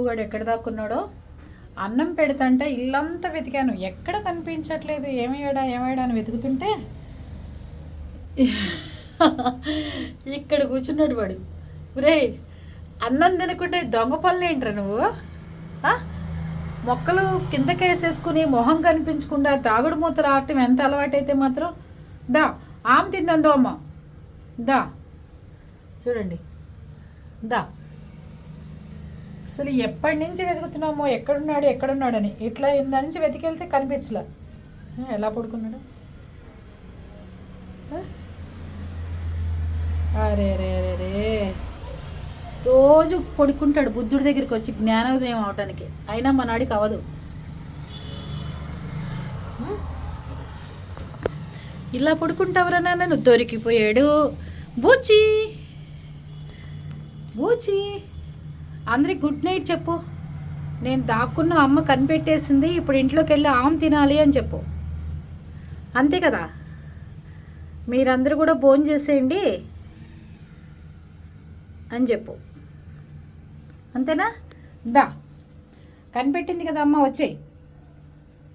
వాడు ఎక్కడ దాక్కున్నాడో? అన్నం పెడతంటే ఇల్లంతా వెతికాను. ఎక్కడ కనిపించట్లేదు? ఏమయ్యాడా ఏమయ్యాడా అని వెతుకుతుంటే? ఇక్కడ కూర్చున్నాడు వాడు. రే అన్నం తినకుంటే దొంగ పనులు ఏంట్రా నువ్వు? ఆ? మొక్కలు కిందకేసేసుకుని మొహం కనిపించకుండా తాగుడు మూత రావటం ఎంత అలవాటైతే మాత్రం? దా ఆమె తిందందో అమ్మ దా. చూడండి. దా. అసలు ఎప్పటి నుంచి వెతుకుతున్నామో ఎక్కడున్నాడు అని ఇట్లా ఇందంచి వెతికెళ్తే కనిపించలే. ఎలా పడుకున్నాడు? అరే రే రే రే. రోజు పడుకుంటాడు బుద్ధుడి దగ్గరికి వచ్చి జ్ఞానోదయం అవటానికి. అయినా మా నాడికి అవదు ఇలా పడుకుంటావరా నాన్న దొరికిపోయాడు. బూచి! బూచి! అందరికి గుడ్ నైట్ చెప్పు. నేను దాక్కున్న అమ్మ కనిపెట్టేసింది ఇప్పుడు ఇంట్లోకి వెళ్ళి ఆమె తినాలి అని చెప్పు. అంతే కదా? మీరందరూ కూడా భోజనం చేసేయండి అని చెప్పు. అంతేనా? దా. కనిపెట్టింది కదా అమ్మ వచ్చేయి.